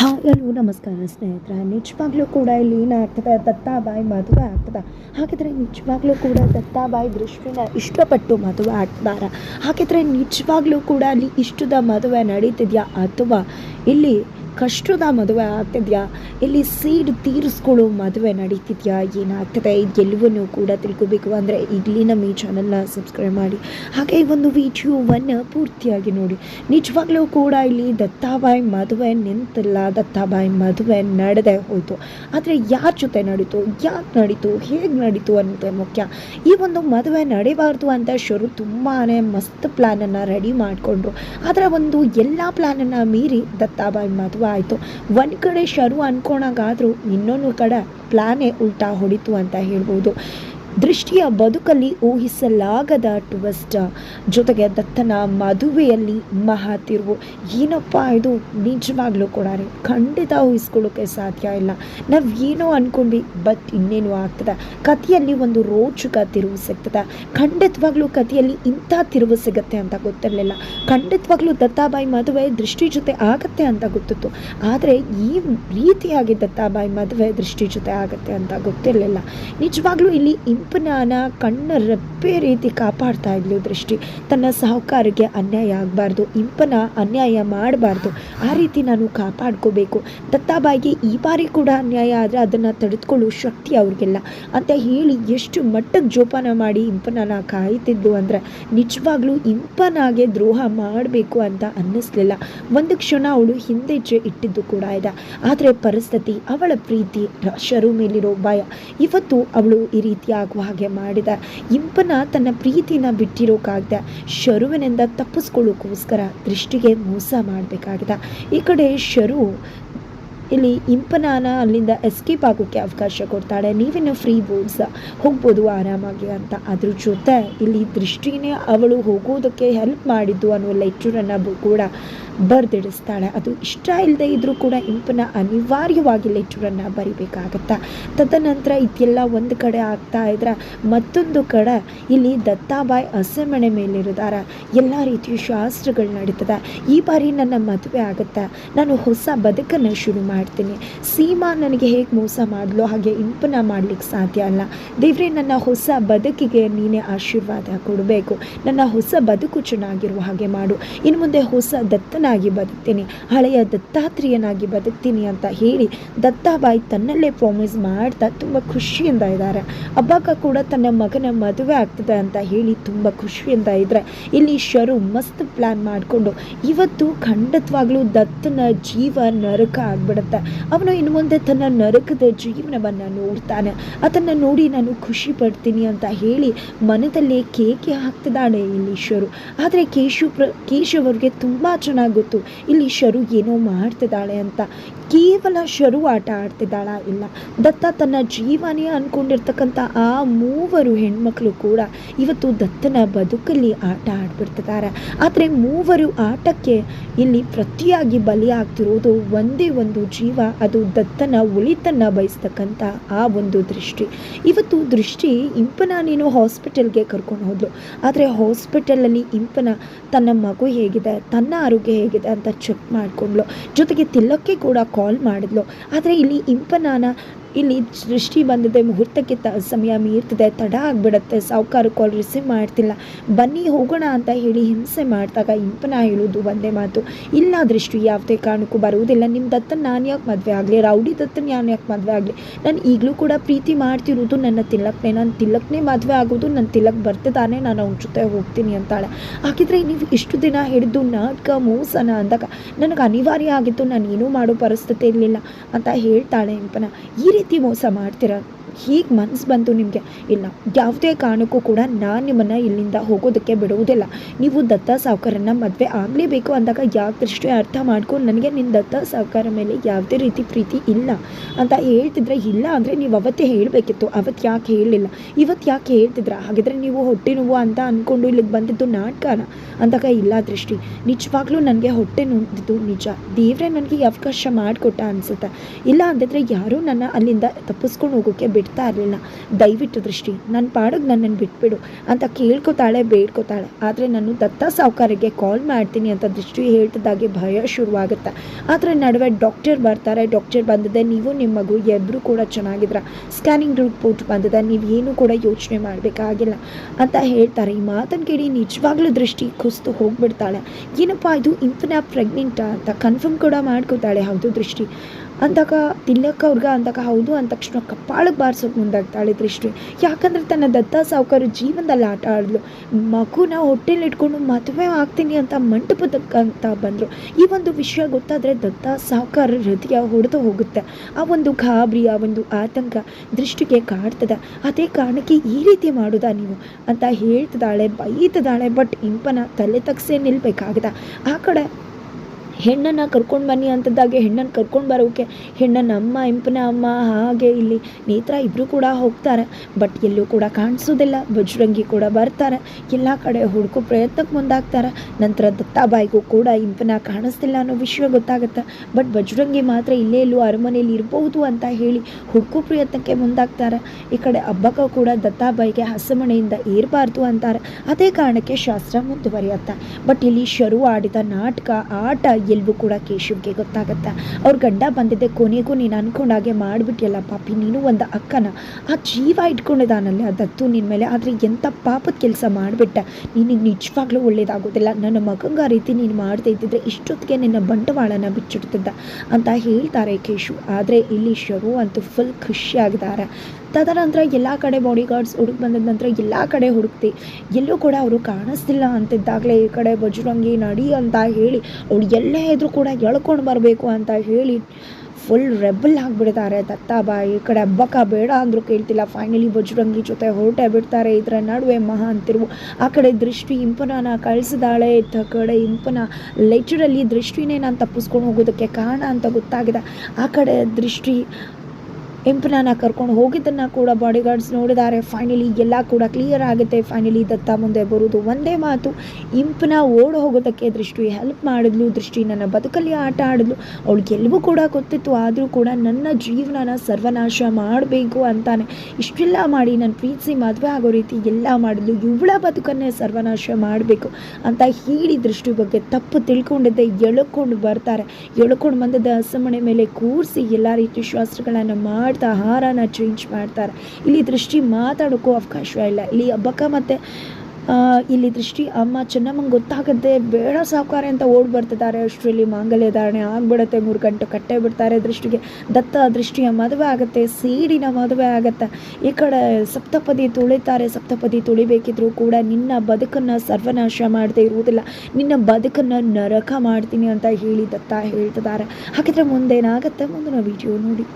Hello ನಮಸ್ಕಾರ ಸ್ನೇಹಿತರೆ, ನಿಜವಾಗ್ಲೂ ಕೂಡ ಇಲ್ಲಿ ಏನಾಗ್ತದೆ? ದತ್ತಾಬಾಯಿ ಮದುವೆ ಆಗ್ತದೆ. ಹಾಗಿದ್ರೆ ನಿಜವಾಗ್ಲೂ ಕೂಡ ದತ್ತಾಬಾಯಿ ದೃಷ್ಟಿನ ಇಷ್ಟಪಟ್ಟು ಮದುವೆ ಆಗ್ತಾರ. ಹಾಗಿದ್ರೆ ನಿಜವಾಗ್ಲೂ ಕೂಡ ಅಲ್ಲಿ ಇಷ್ಟದ ಮದುವೆ ನಡೀತಿದೆಯಾ ಅಥವಾ ಇಲ್ಲಿ ಕಷ್ಟದ ಮದುವೆ ಆಗ್ತಿದೆಯಾ? ಇಲ್ಲಿ ಸೀಡ್ ತೀರಿಸ್ಕೊಳ್ಳೋ ಮದುವೆ ನಡೀತಿದ್ಯಾ? ಏನಾಗ್ತದೆ? ಎಲ್ಲವನ್ನೂ ಕೂಡ ತಿಳ್ಕೊಬೇಕು ಅಂದರೆ ಈಗಲೇ ನಮ್ಮ ಈ ಚಾನಲ್ನ ಸಬ್ಸ್ಕ್ರೈಬ್ ಮಾಡಿ. ಹಾಗೆ ಈ ಒಂದು ವಿಡಿಯೋವನ್ನು ಪೂರ್ತಿಯಾಗಿ ನೋಡಿ. ನಿಜವಾಗ್ಲೂ ಕೂಡ ಇಲ್ಲಿ ದತ್ತಾಬಾಯಿ ಮದುವೆ ನಿಂತಿಲ್ಲ. ದತ್ತಾಬಾಯಿ ಮದುವೆ ನಡೆದೇ ಹೋಯಿತು. ಆದರೆ ಯಾರ ಜೊತೆ ನಡೀತು? ಯಾಕೆ ನಡೀತು? ಹೇಗೆ ನಡೀತು ಅನ್ನೋದೇ ಮುಖ್ಯ. ಈ ಒಂದು ಮದುವೆ ನಡೀಬಾರ್ದು ಅಂತ ಶುರು ತುಂಬಾ ಮಸ್ತ್ ಪ್ಲ್ಯಾನನ್ನು ರೆಡಿ ಮಾಡಿಕೊಂಡ್ರು. ಆದರೆ ಒಂದು ಎಲ್ಲ ಪ್ಲ್ಯಾನನ್ನು ಮೀರಿ ದತ್ತಾಬಾಯಿ ಮದುವೆ ಆಯಿತು ಒಂದು ಕಡೆ ಶರು ಅನ್ಕೊಳಗಾದರೂ ಇನ್ನೊಂದು ಕಡೆ ಪ್ಲ್ಯಾನೇ ಉಲ್ಟಾ ಹೊಡಿತು ಅಂತ ಹೇಳ್ಬೋದು. ದೃಷ್ಟಿಯ ಬದುಕಲ್ಲಿ ಊಹಿಸಲಾಗದ ಟ್ವಿಸ್ಟ್ ಜೊತೆಗೆ ದತ್ತನ ಮದುವೆಯಲ್ಲಿ ಮಹಾ ತಿರುವು. ಏನಪ್ಪ ಇದು? ನಿಜವಾಗ್ಲೂ ಕೂಡ ರೀ. ಖಂಡಿತ ಊಹಿಸ್ಕೊಳ್ಳೋಕೆ ಸಾಧ್ಯ ಇಲ್ಲ. ನಾವು ಏನೋ ಅಂದ್ಕೊಂಡ್ವಿ ಬಟ್ ಇನ್ನೇನು ಆಗ್ತದೆ? ಕಥೆಯಲ್ಲಿ ಒಂದು ರೋಚಕ ತಿರುವು ಸಿಗ್ತದೆ. ಖಂಡಿತವಾಗ್ಲೂ ಕಥೆಯಲ್ಲಿ ಇಂಥ ತಿರುವು ಸಿಗುತ್ತೆ ಅಂತ ಗೊತ್ತಿರಲಿಲ್ಲ. ಖಂಡಿತವಾಗ್ಲೂ ದತ್ತಾಬಾಯಿ ಮದುವೆ ದೃಷ್ಟಿ ಜೊತೆ ಆಗತ್ತೆ ಅಂತ ಗೊತ್ತಿತ್ತು. ಆದರೆ ಈ ರೀತಿಯಾಗಿ ದತ್ತಾಬಾಯಿ ಮದುವೆ ದೃಷ್ಟಿ ಜೊತೆ ಆಗತ್ತೆ ಅಂತ ಗೊತ್ತಿರಲಿಲ್ಲ. ನಿಜವಾಗ್ಲೂ ಇಲ್ಲಿ ಇಂಪನಾನ ಕಣ್ಣ ರೆಪ್ಪೆ ರೀತಿ ಕಾಪಾಡ್ತಾ ಇದ್ಲು ದೃಷ್ಟಿ. ತನ್ನ ಸಾಹುಕಾರಿಗೆ ಅನ್ಯಾಯ ಆಗಬಾರ್ದು, ಇಂಪನ ಅನ್ಯಾಯ ಮಾಡಬಾರ್ದು. ಆ ರೀತಿ ನಾನು ಕಾಪಾಡ್ಕೋಬೇಕು. ದತ್ತಾಬಾಯಿಗೆ ಈ ಬಾರಿ ಕೂಡ ಅನ್ಯಾಯ ಆದರೆ ಅದನ್ನು ತಡೆದುಕೊಳ್ಳೋ ಶಕ್ತಿ ಅವ್ರಿಗೆಲ್ಲ. ಅಂತ ಹೇಳಿ ಎಷ್ಟು ಮಟ್ಟಕ್ಕೆ ಜೋಪಾನ ಮಾಡಿ ಇಂಪನನ ಕಾಯ್ತಿದ್ದು ಅಂದರೆ ನಿಜವಾಗ್ಲೂ ಇಂಪನಾಗೆ ದ್ರೋಹ ಮಾಡಬೇಕು ಅಂತ ಅನ್ನಿಸ್ಲಿಲ್ಲ. ಒಂದು ಕ್ಷಣ ಅವಳು ಹಿಂದೆಜ್ಜೆ ಇಟ್ಟಿದ್ದು ಕೂಡ ಇದೆ. ಆದರೆ ಪರಿಸ್ಥಿತಿ ಅವಳ ಪ್ರೀತಿ ಶರು ಮೇಲಿರೋ ಭಯ. ಇವತ್ತು ಅವಳು ಈ ರೀತಿ ಆಗುವ ಹಾಗೆ ಮಾಡಿದ ಇಂಪನ ತನ್ನ ಪ್ರೀತಿನ ಬಿಟ್ಟಿರೋಕ್ಕಾಗ್ದ ಶರುವಿನಿಂದ ತಪ್ಪಿಸ್ಕೊಳ್ಳೋಕ್ಕೋಸ್ಕರ ದೃಷ್ಟಿಗೆ ಮೋಸ ಮಾಡಬೇಕಾಗಿದೆ. ಈ ಕಡೆ ಶರು ಇಲ್ಲಿ ಇಂಪನಾನ ಅಲ್ಲಿಂದ ಎಸ್ಕೇಪ್ ಆಗೋಕ್ಕೆ ಅವಕಾಶ ಕೊಡ್ತಾಳೆ. ನೀವಿನ್ನು ಫ್ರೀ ಬೋರ್ಡ್ಸ್ ಹೋಗ್ಬೋದು ಆರಾಮಾಗಿ ಅಂತ. ಅದ್ರ ಜೊತೆ ಇಲ್ಲಿ ದೃಷ್ಟಿನೇ ಅವಳು ಹೋಗೋದಕ್ಕೆ ಹೆಲ್ಪ್ ಮಾಡಿದ್ದು ಅನ್ನೋ ಲೆಕ್ಚರನ್ನು ಕೂಡ ಬರೆದಿಡಿಸ್ತಾಳೆ. ಅದು ಇಷ್ಟ ಇಲ್ಲದೆ ಇದ್ರೂ ಕೂಡ ಇಂಪನ್ನ ಅನಿವಾರ್ಯವಾಗಿ ಲೆಟ್ರನ್ನು ಬರಿಬೇಕಾಗತ್ತೆ? ತದನಂತರ ಇದೆಲ್ಲ ಒಂದು ಕಡೆ ಆಗ್ತಾ ಇದ್ರೆ ಮತ್ತೊಂದು ಕಡೆ ಇಲ್ಲಿ ದತ್ತಾಬಾಯಿ ಹಸೆಮಣೆ ಮೇಲಿರೋದಾರ. ಎಲ್ಲ ರೀತಿಯ ಶಾಸ್ತ್ರಗಳು ನಡೀತದೆ. ಈ ಬಾರಿ ನನ್ನ ಮದುವೆ ಆಗುತ್ತೆ? ನಾನು ಹೊಸ ಬದುಕನ್ನು ಶುರು ಮಾಡ್ತೀನಿ. ಸೀಮಾ ನನಗೆ ಹೇಗೆ ಮೋಸ ಮಾಡಲು ಹಾಗೆ ಇಂಪನ ಮಾಡ್ಲಿಕ್ಕೆ ಸಾಧ್ಯ ಅಲ್ಲ. ದೇವ್ರೆ, ನನ್ನ ಹೊಸ ಬದುಕಿಗೆ ನೀನೇ ಆಶೀರ್ವಾದ ಕೊಡಬೇಕು. ನನ್ನ ಹೊಸ ಬದುಕು ಚೆನ್ನಾಗಿರುವ ಹಾಗೆ ಮಾಡು. ಇನ್ನು ಮುಂದೆ ಹೊಸ ದತ್ತನಾಗಿ ಬದುಕ್ತೀನಿ, ಹಳೆಯ ದತ್ತಾತ್ರೇಯನಾಗಿ ಬದುಕ್ತೀನಿ ಅಂತ ಹೇಳಿ ದತ್ತಾಬಾಯಿ ತನ್ನಲ್ಲೇ ಪ್ರಾಮಿಸ್ ಮಾಡ್ತಾ ತುಂಬ ಖುಷಿಯಿಂದ ಇದ್ದಾರೆ. ಅಬ್ಬಾಕ ಕೂಡ ತನ್ನ ಮಗನ ಮದುವೆ ಆಗ್ತದೆ ಅಂತ ಹೇಳಿ ತುಂಬ ಖುಷಿಯಿಂದ ಇದ್ದರೆ ಇಲ್ಲಿ ಶರು ಮಸ್ತ್ ಪ್ಲ್ಯಾನ್ ಮಾಡಿಕೊಂಡು, ಇವತ್ತು ಖಂಡಿತವಾಗ್ಲೂ ದತ್ತನ ಜೀವ ನರಕ ಆಗ್ಬಿಡುತ್ತೆ. ಅವನು ಇನ್ನು ಮುಂದೆ ತನ್ನ ನರಕದ ಜೀವನವನ್ನು ನೋಡ್ತಾನೆ. ಅದನ್ನು ನೋಡಿ ನಾನು ಖುಷಿ ಪಡ್ತೀನಿ ಅಂತ ಹೇಳಿ ಮನದಲ್ಲೇ ಕೇಕೆ ಹಾಕ್ತಿದ್ದಾಳೆ ಇಲ್ಲಿ ಶರು ಆದರೆ ಕೇಶು ಪ್ರ ಕೇಶವರಿಗೆ ತುಂಬ ಚೆನ್ನಾಗಿ ಗೊತ್ತು. ಇಲ್ಲಿ ಶರು ಏನೋ ಮಾಡ್ತಿದ್ದಾಳೆ ಅಂತ. ಕೇವಲ ಶರು ಆಟ ಆಡ್ತಿದ್ದಾಳ ಇಲ್ಲ. ದತ್ತ ತನ್ನ ಜೀವನೇ ಅಂದ್ಕೊಂಡಿರ್ತಕ್ಕಂಥ ಆ ಮೂವರು ಹೆಣ್ಮಕ್ಳು ಕೂಡ ಇವತ್ತು ದತ್ತನ ಬದುಕಲ್ಲಿ ಆಟ ಆಡ್ಬಿಡ್ತಿದ್ದಾರೆ. ಆದರೆ ಮೂವರು ಆಟಕ್ಕೆ ಇಲ್ಲಿ ಪ್ರತಿಯಾಗಿ ಬಲಿಯಾಗ್ತಿರೋದು ಒಂದೇ ಒಂದು ಜೀವ, ಅದು ದತ್ತನ ಉಳಿತನ್ನ ಬಯಸ್ತಕ್ಕಂಥ ಆ ಒಂದು ದೃಷ್ಟಿ. ಇವತ್ತು ದೃಷ್ಟಿ ಇಂಪನ ನೀನು ಹಾಸ್ಪಿಟಲ್ಗೆ ಕರ್ಕೊಂಡು ಹೋದ್ಲು. ಆದರೆ ಹಾಸ್ಪಿಟಲಲ್ಲಿ ಇಂಪನ ತನ್ನ ಮಗು ಹೇಗಿದೆ, ತನ್ನ ಆರೋಗ್ಯ ಹೇಗಿದೆ ಅಂತ ಚೆಕ್ ಮಾಡಿಕೊಂಡ್ಲು ಜೊತೆಗೆ ತಿಲ್ಲಕ್ಕೆ ಕೂಡ ಕಾಲ್ ಮಾಡಿದ್ಲು. ಆದರೆ ಇಲ್ಲಿ ಇಂಪನಾನ ಇಲ್ಲಿ ದೃಷ್ಟಿ ಬಂದಿದೆ, ಮುಹೂರ್ತಕ್ಕೆ ತ, ಸಮಯ ಮೀರ್ತಿದೆ, ತಡ ಆಗಿಬಿಡತ್ತೆ ಸಾವುಕಾರ ಕಾಲ್ ರಿಸೀವ್ ಮಾಡ್ತಿಲ್ಲ. ಬನ್ನಿ ಹೋಗೋಣ ಅಂತ ಹೇಳಿ ಹಿಂಸೆ ಮಾಡಿದಾಗ ಇಂಪನ ಹೇಳೋದು ಒಂದೇ ಮಾತು. ಇಲ್ಲ ದೃಷ್ಟಿ, ಯಾವುದೇ ಕಾರಣಕ್ಕೂ ಬರುವುದಿಲ್ಲ. ನಿಮ್ಮ ದತ್ತನ ನಾನು ಯಾಕೆ ಮದುವೆ ಆಗಲಿ? ರೌಡಿ ದತ್ತನ ನಾನು ಯಾಕೆ ಮದುವೆ ಆಗಲಿ? ನಾನು ಈಗಲೂ ಕೂಡ ಪ್ರೀತಿ ಮಾಡ್ತಿರೋದು ನನ್ನ ತಿಲಕ್ನೇ. ನಾನು ತಿಲಕ್ನೇ ಮದುವೆ ಆಗೋದು ನನ್ನ ತಿಲಕ್ ಬರ್ತಿದ್ದಾನೆ, ನಾನು ಅವ್ನ ಜೊತೆ ಹೋಗ್ತೀನಿ ಅಂತಾಳೆ. ಹಾಗಿದ್ರೆ ನೀವು ಇಷ್ಟು ದಿನ ಹಿಡಿದು ನಾಟಕ ಮೋಸನ ಅಂದಾಗ ನನಗೆ ಅನಿವಾರ್ಯ ಆಗಿತ್ತು ನಾನು ಏನೂ ಮಾಡೋ ಪರಿಸ್ಥಿತಿ ಇರಲಿಲ್ಲ ಅಂತ ಹೇಳ್ತಾಳೆ ಇಂಪನ. ಈ ರೀತಿ ಮೋಸ ಮಾಡ್ತೀರ? ಹೀಗೆ ಮನಸ್ಸು ಬಂತು ನಿಮಗೆ. ಇಲ್ಲ, ಯಾವುದೇ ಕಾರಣಕ್ಕೂ ಕೂಡ ನಾನು ನಿಮ್ಮನ್ನು ಇಲ್ಲಿಂದ ಹೋಗೋದಕ್ಕೆ ಬಿಡುವುದಿಲ್ಲ. ನೀವು ದತ್ತ ಸಾವುಕಾರನ್ನ ಮದುವೆ ಆಗಲೇಬೇಕು ಅಂದಾಗ ಯಾವ ದೃಷ್ಟಿ ಅರ್ಥ ಮಾಡ್ಕೊಂಡು ನನಗೆ ನಿನ್ನ ದತ್ತ ಸಾವುಕಾರ ಮೇಲೆ ಯಾವುದೇ ರೀತಿ ಪ್ರೀತಿ ಇಲ್ಲ ಅಂತ ಹೇಳ್ತಿದ್ರೆ ಇಲ್ಲ ಅಂದರೆ ನೀವು ಅವತ್ತೇ ಹೇಳಬೇಕಿತ್ತು. ಅವತ್ತು ಯಾಕೆ ಹೇಳಲಿಲ್ಲ? ಇವತ್ತು ಯಾಕೆ ಹೇಳ್ತಿದ್ರ? ಹಾಗಿದ್ರೆ ನೀವು ಹೊಟ್ಟೆ ನೋವು ಅಂತ ಅಂದ್ಕೊಂಡು ಇಲ್ಲಿಗೆ ಬಂದಿದ್ದು ನಾಟಕನ ಅಂದಾಗ ಇಲ್ಲ ದೃಷ್ಟಿ. ನಿಜವಾಗ್ಲೂ ನನಗೆ ಹೊಟ್ಟೆ ನೋವಿದ್ದು ನಿಜ. ದೇವರೇ ನನಗೆ ಅವಕಾಶ ಮಾಡಿಕೊಟ್ಟ ಅನಿಸುತ್ತೆ. ಇಲ್ಲ ಅಂದಿದ್ರೆ ಯಾರೂ ನನ್ನ ಅಲ್ಲಿಂದ ತಪ್ಪಿಸ್ಕೊಂಡು ಹೋಗೋಕ್ಕೆ ಬಿಡ್ತಾ ಇರಲಿಲ್ಲ. ದಯವಿಟ್ಟು ದೃಷ್ಟಿ ನನ್ನ ಪಾಡಿಗೆ ನನ್ನನ್ನು ಬಿಟ್ಬಿಡು ಅಂತ ಕೇಳ್ಕೊತಾಳೆ, ಬೇಡ್ಕೊತಾಳೆ. ಆದರೆ ನಾನು ದತ್ತ ಸಾವುಕಾರಿಗೆ ಕಾಲ್ ಮಾಡ್ತೀನಿ ಅಂತ ದೃಷ್ಟಿ ಹೇಳ್ತಿದ್ದಾಗೆ ಭಯ ಶುರುವಾಗುತ್ತೆ. ಆದರೆ ನಡುವೆ ಡಾಕ್ಟರ್ ಬರ್ತಾರೆ ಡಾಕ್ಟರ್ ಬಂದಿದೆ, ನೀವು ನಿಮ್ಮ ಮಗು ಇಬ್ಬರು ಕೂಡ ಚೆನ್ನಾಗಿದ್ರ. ಸ್ಕ್ಯಾನಿಂಗ್ ರಿಪೋರ್ಟ್ ಬಂದಿದೆ, ನೀವು ಏನು ಕೂಡ ಯೋಚನೆ ಮಾಡಬೇಕಾಗಿಲ್ಲ ಅಂತ ಹೇಳ್ತಾರೆ. ಈ ಮಾತನ್ನು ಕೇಳಿ ನಿಜವಾಗ್ಲೂ ದೃಷ್ಟಿ ಕುಸ್ತು ಹೋಗ್ಬಿಡ್ತಾಳೆ. ಏನಪ್ಪ ಇದು ಇಂಥ ಪ್ರೆಗ್ನೆಂಟಾ ಅಂತ ಕನ್ಫರ್ಮ್ ಕೂಡ ಮಾಡ್ಕೋತಾಳೆ. ಹೌದು ದೃಷ್ಟಿ. ಅಂದಾಗ ತಿಲ್ಲಕ್ಕ ಅವ್ರಿಗೆ ಅಂದಾಗ ಹೌದು ಅಂದ ತಕ್ಷಣ ಕಪ್ಪಾಳಕ್ಕೆ ಬಾರಿಸೋಕೆ ಮುಂದಾಗ್ತಾಳೆ ದೃಷ್ಟಿ ಯಾಕಂದರೆ ತನ್ನ ದತ್ತ ಸಾವುಕಾರ ಜೀವನದಲ್ಲಿ ಆಟ ಆಡಿದ್ಲು ಮಗುನ ಹೊಟ್ಟೆಲಿ ಇಟ್ಕೊಂಡು ಮದುವೆ ಆಗ್ತೀನಿ ಅಂತ ಮಂಟಪದಕ್ಕಂತ ಬಂದರು. ಈ ಒಂದು ವಿಷಯ ಗೊತ್ತಾದರೆ ದತ್ತ ಸಾವುಕಾರ ಹೃದಯ ಹೊಡೆದು ಹೋಗುತ್ತೆ. ಆ ಒಂದು ಗಾಬರಿ, ಆ ಒಂದು ಆತಂಕ ದೃಷ್ಟಿಗೆ ಕಾಡ್ತದೆ. ಅದೇ ಕಾರಣಕ್ಕೆ ಈ ರೀತಿ ಮಾಡೋದಾ ನೀವು ಅಂತ ಹೇಳ್ತಿದ್ದಾಳೆ, ಬೈತಿದ್ದಾಳೆ, ಬಟ್ ಇಂಪನ ತಲೆ ತಗ್ಸೇ ನಿಲ್ಬೇಕಾಗದ. ಆ ಕಡೆ ಹೆಣ್ಣನ್ನು ಕರ್ಕೊಂಡು ಬನ್ನಿ ಅಂತದ್ದಾಗೆ ಹೆಣ್ಣನ್ನು ಕರ್ಕೊಂಡು ಬರೋಕೆ ಹೆಣ್ಣನ್ನು ಅಮ್ಮ ಇಂಪನ ಅಮ್ಮ ಹಾಗೆ ಇಲ್ಲಿ ನೇತ್ರ ಇಬ್ಬರು ಕೂಡ ಹೋಗ್ತಾರೆ. ಬಟ್ ಎಲ್ಲೂ ಕೂಡ ಕಾಣಿಸೋದಿಲ್ಲ. ಬಜರಂಗಿ ಕೂಡ ಬರ್ತಾರೆ. ಎಲ್ಲ ಕಡೆ ಹುಡುಕೋ ಪ್ರಯತ್ನಕ್ಕೆ ಮುಂದಾಗ್ತಾರೆ. ನಂತರ ದತ್ತಾಬಾಯಿಗೂ ಕೂಡ ಇಂಪನ ಕಾಣಿಸ್ತಿಲ್ಲ ಅನ್ನೋ ವಿಷಯ ಗೊತ್ತಾಗುತ್ತೆ. ಬಟ್ ಬಜರಂಗಿ ಮಾತ್ರ ಇಲ್ಲೇ ಎಲ್ಲೂ ಅರಮನೆಯಲ್ಲಿ ಇರಬಹುದು ಅಂತ ಹೇಳಿ ಹುಡುಕೋ ಪ್ರಯತ್ನಕ್ಕೆ ಮುಂದಾಗ್ತಾರೆ. ಈ ಕಡೆ ಹಬ್ಬಕ್ಕೂ ಕೂಡ ದತ್ತಾಬಾಯಿಗೆ ಹಸಮಣೆಯಿಂದ ಏರಬಾರ್ದು ಅಂತಾರೆ. ಅದೇ ಕಾರಣಕ್ಕೆ ಶಾಸ್ತ್ರ ಮುಂದುವರಿಯುತ್ತೆ. ಬಟ್ ಇಲ್ಲಿ ಶರು ಆಡಿದ ನಾಟಕ, ಆಟ ಎಲ್ವೂ ಕೂಡ ಕೇಶವ್ಗೆ ಗೊತ್ತಾಗುತ್ತೆ? ಅವ್ರ ಗಂಡ ಬಂದಿದ್ದೆ ಕೊನೆಗೂ ನೀನು ಅನ್ಕೊಂಡಾಗೆ ಮಾಡಿಬಿಟ್ಟಿಯಲ್ಲ ಪಾಪಿ. ನೀನು ಒಂದು ಅಕ್ಕನ. ಆ ಜೀವ ಇಟ್ಕೊಂಡಿದ್ದಾನಲ್ಲ ಆ ದತ್ತು ನಿನ್ನ ಮೇಲೆ. ಆದರೆ ಎಂಥ ಪಾಪದ ಕೆಲಸ ಮಾಡಿಬಿಟ್ಟೆ? ನಿನಗೆ ನಿಜವಾಗ್ಲೂ ಒಳ್ಳೇದಾಗೋದಿಲ್ಲ. ನನ್ನ ಮಗಂಗ ರೀತಿ ನೀನು ಮಾಡದೇ ಇದ್ದಿದ್ರೆ ಇಷ್ಟೊತ್ತಿಗೆ ನಿನ್ನ ಬಂಡವಾಳನ ಬಿಚ್ಚಿಡ್ತಿದ್ದ ಅಂತ ಹೇಳ್ತಾರೆ ಕೇಶು. ಆದರೆ ಇಲ್ಲಿ ಶರು ಅಂತೂ ಫುಲ್ ಖುಷಿಯಾಗಿದ್ದಾರೆ ತದನಂತರ ಎಲ್ಲ ಕಡೆ ಬಾಡಿ ಗಾರ್ಡ್ಸ್ ಹುಡುಕ್ ಬಂದ ನಂತರ ಎಲ್ಲ ಕಡೆ ಹುಡುಕ್ತಿ. ಎಲ್ಲೂ ಕೂಡ ಅವರು ಕಾಣಿಸ್ತಿಲ್ಲ ಅಂತಿದ್ದಾಗಲೇ ಈ ಕಡೆ ಬಜರಂಗಿ ನಡಿ ಅಂತ ಹೇಳಿ ಅವ್ಳು ಎಲ್ಲೇ ಇದ್ರೂ ಕೂಡ ಎಳ್ಕೊಂಡು ಬರಬೇಕು ಅಂತ ಹೇಳಿ ಫುಲ್ ರೆಬಲ್ ಆಗಿಬಿಡ್ತಾರೆ ದತ್ತಾಬಾಯಿ ಈ ಕಡೆ ಹಬ್ಬಕ್ಕ ಬೇಡ ಅಂದರೂ ಕೇಳ್ತಿಲ್ಲ. ಫೈನಲಿ ಬಜರಂಗಿ ಜೊತೆ ಹೊರಟೆ ಬಿಡ್ತಾರೆ. ಇದರ ನಡುವೆ ಮಹಾ ಅಂತಿರುವು ಆ ಕಡೆ ದೃಷ್ಟಿ ಇಂಪನನ ಕಳಿಸಿದಾಳೆ. ಇತ್ತ ಕಡೆ ಇಂಪನ ಲೆಚರಲ್ಲಿ ದೃಷ್ಟಿನೇ ನಾನು ತಪ್ಪಿಸ್ಕೊಂಡು ಹೋಗೋದಕ್ಕೆ ಕಾರಣ ಅಂತ ಗೊತ್ತಾಗಿದೆ. ಆ ಕಡೆ ದೃಷ್ಟಿ ಇಂಪನನ ಕರ್ಕೊಂಡು ಹೋಗಿದ್ದನ್ನು ಕೂಡ ಬಾಡಿಗಾರ್ಡ್ಸ್ ನೋಡಿದ್ದಾರೆ. ಫೈನಲಿ ಎಲ್ಲ ಕೂಡ ಕ್ಲಿಯರ್ ಆಗುತ್ತೆ. ಫೈನಲಿ ದತ್ತ ಮುಂದೆ ಬರೋದು ಒಂದೇ ಮಾತು. ಇಂಪನ ಓಡ್ ಹೋಗೋದಕ್ಕೆ ದೃಷ್ಟಿ ಹೆಲ್ಪ್ ಮಾಡಿದ್ಲು. ದೃಷ್ಟಿ ನನ್ನ ಬದುಕಲ್ಲಿ ಆಟ ಆಡಿದ್ಲು. ಅವಳಿಗೆ ಎಲ್ಲವೂ ಕೂಡ ಗೊತ್ತಿತ್ತು ಆದರೂ ಕೂಡ ನನ್ನ ಜೀವನನ ಸರ್ವನಾಶ ಮಾಡಬೇಕು ಅಂತಾನೆ. ಇಷ್ಟೆಲ್ಲ ಮಾಡಿ ನನ್ನ ಪ್ರೀತಿಸಿ ಮದುವೆ ಆಗೋ ರೀತಿ ಎಲ್ಲ ಮಾಡಿದ್ಲು. ಇವಳ ಬದುಕನ್ನೇ ಸರ್ವನಾಶ ಮಾಡಬೇಕು ಅಂತ ಹೇಳಿ ದೃಷ್ಟಿ ಬಗ್ಗೆ ತಪ್ಪು ತಿಳ್ಕೊಂಡಿದ್ದೆ. ಎಳ್ಕೊಂಡು ಬರ್ತಾರೆ. ಎಳ್ಕೊಂಡು ಬಂದದ ಹಸಮಣೆ ಮೇಲೆ ಕೂರಿಸಿ ಎಲ್ಲ ರೀತಿ ಶಾಸ್ತ್ರಗಳನ್ನು ಮಾಡ್ತಾ ಆಹಾರನ ಚೇಂಜ್ ಮಾಡ್ತಾರೆ. ಇಲ್ಲಿ ದೃಷ್ಟಿ ಮಾತಾಡೋಕ್ಕೂ ಅವಕಾಶ ಇಲ್ಲ. ಇಲ್ಲಿ ಹಬ್ಬಕ್ಕ ಮತ್ತು ಇಲ್ಲಿ ದೃಷ್ಟಿ ಅಮ್ಮ ಚೆನ್ನಮ್ಮಂಗೆ ಗೊತ್ತಾಗುತ್ತೆ ಬೇಡ ಸಾವುಕಾರ ಅಂತ ಓಡಿ ಬರ್ತಿದ್ದಾರೆ. ಅಷ್ಟರಲ್ಲಿ ಮಾಂಗಲ್ಯ ಧಾರಣೆ ಆಗಿಬಿಡುತ್ತೆ. ಮೂರು ಗಂಟೆ ಕಟ್ಟೆ ಬಿಡ್ತಾರೆ ದೃಷ್ಟಿಗೆ. ದತ್ತ ದೃಷ್ಟಿಯ ಮದುವೆ ಆಗುತ್ತೆ. ಸೀಡಿನ ಮದುವೆ ಆಗುತ್ತೆ. ಈ ಕಡೆ ಸಪ್ತಪದಿ ತುಳಿತಾರೆ. ಸಪ್ತಪದಿ ತುಳಿಬೇಕಿದ್ರು ಕೂಡ ನಿನ್ನ ಬದುಕನ್ನು ಸರ್ವನಾಶ ಮಾಡದೇ ಇರುವುದಿಲ್ಲ. ನಿನ್ನ ಬದುಕನ್ನು ನರಕ ಮಾಡ್ತೀನಿ ಅಂತ ಹೇಳಿ ದತ್ತ ಹೇಳ್ತಿದ್ದಾರೆ. ಹಾಗಿದ್ರೆ ಮುಂದೇನಾಗುತ್ತೆ? ಮುಂದಿನ ವಿಡಿಯೋ ನೋಡಿ.